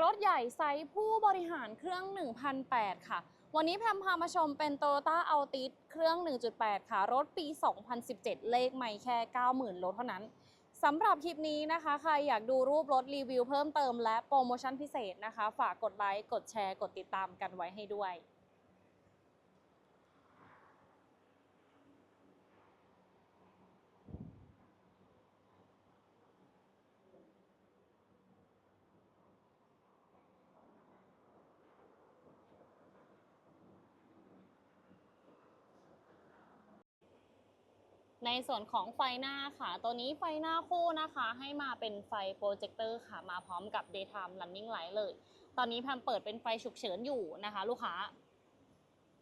รถใหญ่ไซส์ผู้บริหารเครื่อง 1,008 ค่ะ วันนี้แพมพามาชมเป็น Toyota Altis เครื่อง 1.8 ค่ะ รถปี 2017 เลขไม่แค่ 90,000รถเท่านั้นสำหรับคลิปนี้นะคะ ใครอยากดูรูปรถรีวิวเพิ่มเติมและโปรโมชั่นพิเศษนะคะ ฝากกดไลค์ กดแชร์ กดติดตามกันไว้ให้ด้วย ในส่วนของไฟหน้าค่ะ ตัวนี้ไฟหน้าคู่นะคะ ให้มาเป็นไฟโปรเจคเตอร์ค่ะ มาพร้อมกับ daytime running light เลย ตอนนี้แพมเปิดเป็นไฟฉุกเฉินอยู่นะคะ ลูกค้า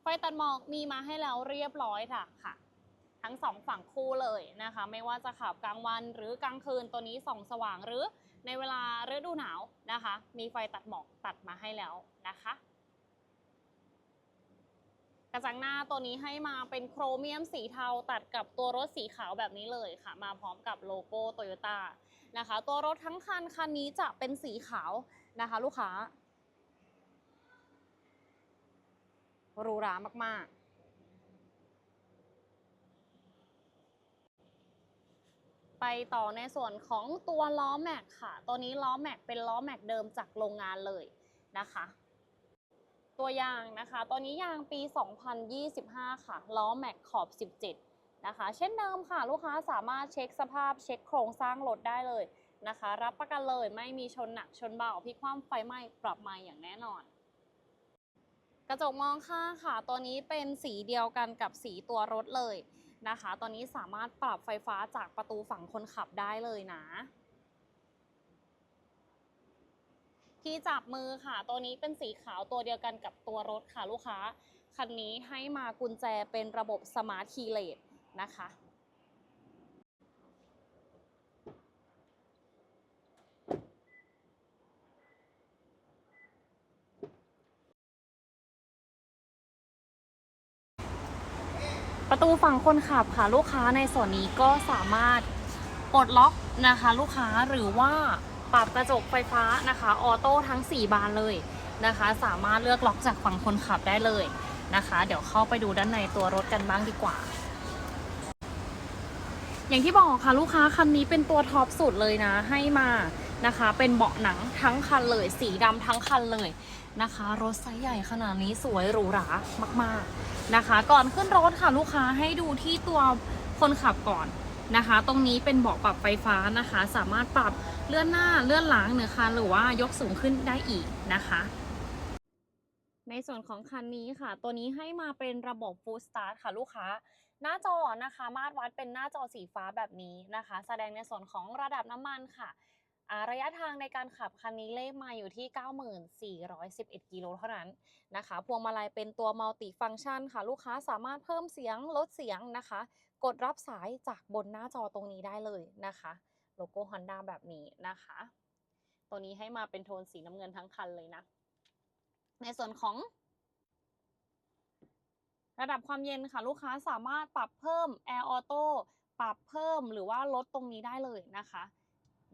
ไฟตัดหมอกมีมาให้แล้วเรียบร้อยค่ะค่ะ ทั้งสองฝั่งคู่เลยนะคะ ไม่ว่าจะขับกลางวันหรือกลางคืนตัวนี้ส่องสว่างหรือในเวลาฤดูหนาวนะคะ มีไฟตัดหมอกตัดมาให้แล้วนะคะ กระจังหน้าตัวนี้ให้มาเป็นโครเมียมสีเทาตัดกับตัวรถสีขาวแบบนี้เลยค่ะ มาพร้อมกับโลโก้โตโยต้านะคะ ตัวรถทั้งคันคันนี้จะเป็นสีขาวนะคะ ลูกค้าหรูหรามาก ๆไปต่อในส่วนของตัวล้อแม็กค่ะ ตัวนี้ล้อแม็กเป็นล้อแม็กเดิมจากโรงงานเลยนะคะ ตัวยางนะคะตัวนี้ยางปี 2025 ค่ะ ล้อแม็กขอบ 17 นะคะ เช่นเดิมค่ะ ลูกค้าสามารถเช็คสภาพเช็คโครงสร้างรถได้เลยนะคะ รับประกันเลยไม่มีชนหนักชนเบาพิคว่ำไฟไหม้ปรับใหมาอย่างแน่นอน กระจกมองข้างค่ะ ตัวนี้เป็นสีเดียวกันกับสีตัวรถเลยนะคะ ตอนนี้สามารถปรับไฟฟ้าจากประตูฝั่งคนขับได้เลยนะ ที่จับมือค่ะ ตัวนี้เป็นสีขาวตัวเดียวกันกับตัวรถค่ะลูกค้า คันนี้ให้มากุญแจเป็นระบบสมาร์ทคีย์เลสนะคะ ประตูฝั่งคนขับค่ะลูกค้าในส่วนนี้ก็สามารถปลดล็อกนะคะ ลูกค้าหรือว่า ปรับกระจกไฟฟ้านะคะออโต้ทั้ง 4 บานเลยนะคะ สามารถเลือกล็อกจากฝั่งคนขับได้เลยนะคะ เดี๋ยวเข้าไปดูด้านในตัวรถกันบ้างดีกว่า อย่างที่บอกค่ะลูกค้าคันนี้เป็นตัวท็อปสุดเลยนะให้มานะคะ เป็นเบาะหนังทั้งคันเลย สีดำทั้งคันเลยนะคะ รถไซส์ใหญ่ขนาดนี้สวยหรูหรามาก ๆนะคะ ก่อนขึ้นรถค่ะลูกค้าให้ดูที่ตัวคนขับก่อน นะคะ ตรงนี้เป็นเบาะปรับไฟฟ้านะคะ สามารถปรับเลื่อนหน้าเลื่อนหลังเหนือคันหรือว่ายกสูงขึ้นได้อีกนะคะ ในส่วนของคันนี้ค่ะ ตัวนี้ให้มาเป็นระบบ Full Start ค่ะลูกค้า หน้าจอนะคะ มาตรวัดเป็นหน้าจอสีฟ้าแบบนี้นะคะ แสดงในส่วนของระดับน้ำมันค่ะ ระยะทางในการขับคันนี้เลขมาอยู่ที่ 9411 กิโลเท่านั้นนะคะ พวงมาลัยเป็นตัวมัลติฟัง c t ชันค่ะ ลูกค้าสามารถเพิ่มเสียงลดเสียงนะคะ กดรับสายจากบนหน้าจอตรงนี้ได้เลยนะคะ โลโก้ Honda แบบนี้นะคะ ตัวนี้ให้มาเป็นโทนสีน้ำเงินทั้งคันเลยนะ ในส่วนของระดับความเย็นค่ะ ลูกค้าสามารถปรับเพิ่ม Air Auto ปรับเพิ่มหรือว่าลดตรงนี้ได้เลยนะคะ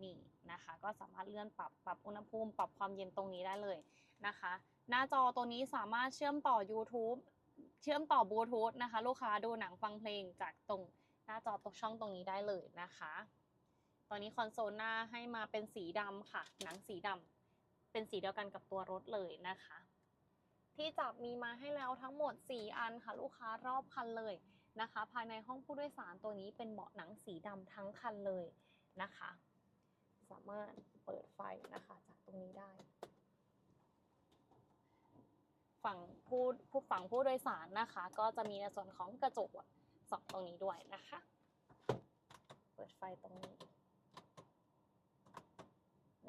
นี่นะคะ ก็สามารถเลื่อนปรับปรับอุณหภูมิ ปรับความเย็นตรงนี้ได้เลยนะคะ หน้าจอตัวนี้สามารถเชื่อมต่อ YouTube เชื่อมต่อบลูทูธนะคะ ลูกค้าดูหนังฟังเพลงจากตรงหน้าจอตรงช่องตรงนี้ได้เลยนะคะ ตอนนี้คอนโซลหน้าให้มาเป็นสีดำค่ะ หนังสีดำเป็นสีเดียวกันกับตัวรถเลยนะคะ ที่จับมีมาให้แล้วทั้งหมด 4 อันค่ะ ลูกค้ารอบคันเลยนะคะ ภายในห้องผู้โดยสารตัวนี้เป็นเบาะหนังสีดำทั้งคันเลยนะคะ สามารถเปิดไฟนะคะจากตรงนี้ได้ ฝั่งผู้ผู้ฝั่งผู้โดยสารนะคะ ก็จะมีในส่วนของกระจกสองตรงนี้ด้วยนะคะ เปิดไฟตรงนี้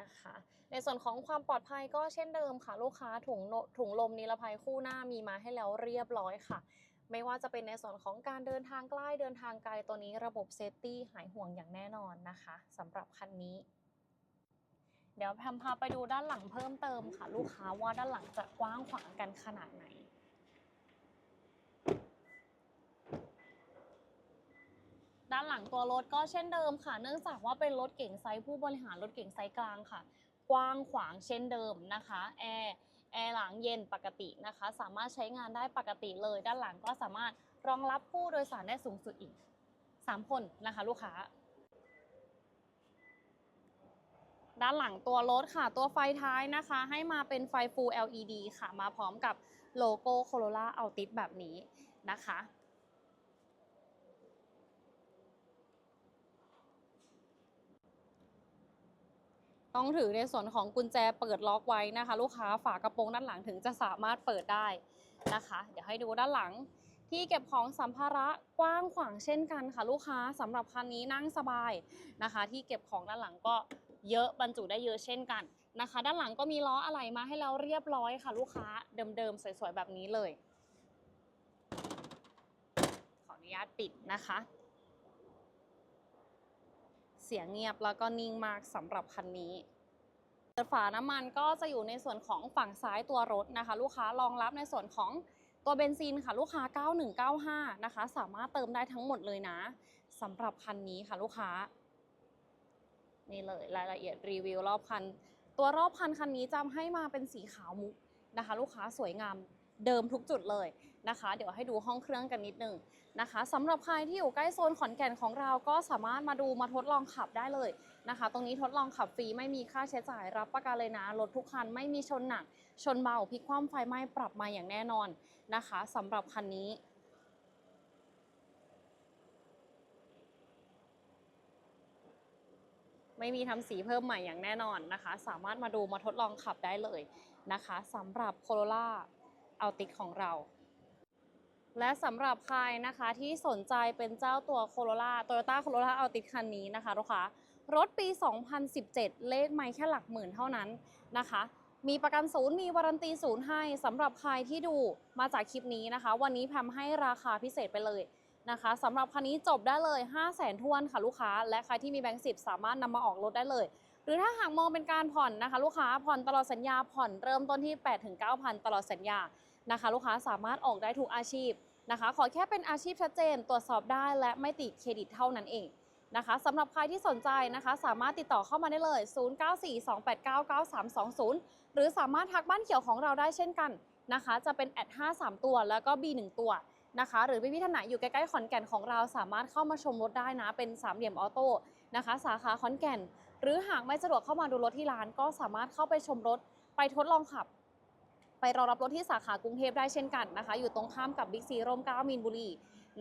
นะคะในส่วนของความปลอดภัยก็เช่นเดิมค่ะ ลูกค้าถุงถุงลมนิรภัยคู่หน้ามีมาให้แล้วเรียบร้อยค่ะ ไม่ว่าจะเป็นในส่วนของการเดินทางใกล้เดินทางไกลตัวนี้ระบบเซฟตี้หายห่วงอย่างแน่นอนนะคะสำหรับคันนี้ เดี๋ยวแพมพาไปดูด้านหลังเพิ่มเติมค่ะ ลูกค้าว่าด้านหลังจะกว้างขวางกันขนาดไหน ด้านหลังตัวรถก็เช่นเดิมค่ะ เนื่องจากว่าเป็นรถเก๋งไซส์ผู้บริหารรถเก๋งไซส์กลางค่ะ กว้างขวางเช่นเดิมนะคะแอร์แอร์หลังเย็นปกตินะคะ สามารถใช้งานได้ปกติเลย ด้านหลังก็สามารถรองรับผู้โดยสารได้สูงสุดอีก 3 คนนะคะ ลูกค้า ด้านหลังตัวรถค่ะ ตัวไฟท้ายนะคะ ให้มาเป็นไฟ Full LED ค่ะ มาพร้อมกับโลโก้ Corolla Altis แบบนี้นะคะ ต้องถือในส่วนของกุญแจเปิดล็อกไว้นะคะ ลูกค้าฝากระโปรงด้านหลังถึงจะสามารถเปิดได้นะคะ เดี๋ยวให้ดูด้านหลังที่เก็บของสัมภาระกว้างขวางเช่นกันค่ะ ลูกค้าสำหรับคันนี้นั่งสบายนะคะ ที่เก็บของด้านหลังก็ เยอะบรรจุได้เยอะเช่นกันนะคะ ด้านหลังก็มีล้ออะไรมาให้เราเรียบร้อยค่ะ ลูกค้าเดิมๆสวยๆแบบนี้เลย ขออนุญาตปิดนะคะ เสียงเงียบแล้วก็นิ่งมากสำหรับคันนี้ฝาน้ำมันก็จะอยู่ในส่วนของฝั่งซ้ายตัวรถนะคะ ลูกค้ารองรับในส่วนของตัวเบนซินค่ะลูกค้า 9195 นะคะ สามารถเติมได้ทั้งหมดเลยนะสำหรับคันนี้ค่ะลูกค้า นี่เลยรายละเอียดรีวิวรอบคัน ตัวรอบคันคันนี้จำให้มาเป็นสีขาวมุกนะคะ ลูกค้าสวยงามเดิมทุกจุดเลยนะคะ เดี๋ยวให้ดูห้องเครื่องกันนิดนึงนะคะสำหรับใครที่อยู่ใกล้โซนขอนแก่นของเราก็สามารถมาดูมาทดลองขับได้เลยนะคะ ตรงนี้ทดลองขับฟรีไม่มีค่าใช้จ่ายรับประกันเลยนะรถทุกคันไม่มีชนหนัก ชนเบาพลิกคว่ำไฟไหม้ปรับมาอย่างแน่นอนนะคะสำหรับคันนี้ ไม่มีทำสีเพิ่มใหม่อย่างแน่นอนนะคะ สามารถมาดูมาทดลองขับได้เลยนะคะสำหรับ Corolla a l t i ของเรา และสำหรับใครนะคะที่สนใจเป็นเจ้าตัว Corolla Toyota Corolla a l t i คันนี้นะคะลูกค้ารถปี 2017 เลขไม่แค่หลักหมื่นเท่านั้นนะคะ มีประกันศูนย์มีวารันตีศูนย์ให้สำหรับใครที่ดูมาจากคลิปนี้นะคะ วันนี้แพมให้ราคาพิเศษไปเลย นะคะสำหรับคันนี้จบได้เลย 5 0 0แสนทวนค่ะลูกค้า และใครที่มีแบงค์สิบสามารถนำมาออกรถได้เลย หรือถ้าหากมองเป็นการผ่อนนะคะ ลูกค้าผ่อนตลอดสัญญาผ่อนเริ่มต้นที่ 8-9,000 ตลอดสัญญานะคะ ลูกค้าสามารถออกได้ทุกอาชีพนะคะ ขอแค่เป็นอาชีพชัดเจน ตรวจสอบได้และไม่ติดเครดิตเท่านั้นเองนะคะสำหรับใครที่สนใจนะคะ สามารถติดต่อเข้ามาได้เลย 0942899320 หรือสามารถทักบ้านเขียวของเราได้เช่นกันนะคะ จะเป็นแอด53 ตัวแล้วก็ B1 ตัว นะคะ หรือพี่ๆท่านไหนอยู่ใกล้ๆขอนแก่นของเราสามารถเข้ามาชมรถได้นะ เป็นสามเหลี่ยมออโต้นะคะ สาขาขอนแก่น หรือหากไม่สะดวกเข้ามาดูรถที่ร้านก็สามารถเข้าไปชมรถไปทดลองขับ ไปรอรับรถที่สาขากรุงเทพได้เช่นกันนะคะ อยู่ตรงข้ามกับบิ๊กซีร่มเกล้ามีนบุรี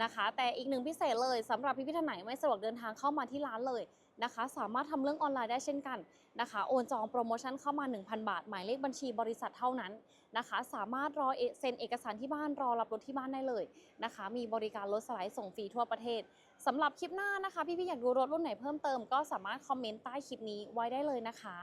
นะคะ แต่อีกหนึ่งพิเศษเลยสำหรับพี่ๆท่านไหนไม่สะดวกเดินทางเข้ามาที่ร้านเลย นะคะ สามารถทำเรื่องออนไลน์ได้เช่นกันนะคะ โอนจองโปรโมชั่นเข้ามา 1,000 บาท หมายเลขบัญชีบริษัทเท่านั้นนะคะ สามารถรอเอเซ็นเอกสารที่บ้านรอรับรถที่บ้านได้เลยนะคะ มีบริการรถสไลด์ส่งฟรีทั่วประเทศสำหรับคลิปหน้านะคะ พี่ๆอยากดูรถรุ่นไหนเพิ่มเติมก็สามารถคอมเมนต์ใต้คลิปนี้ไว้ได้เลยนะคะ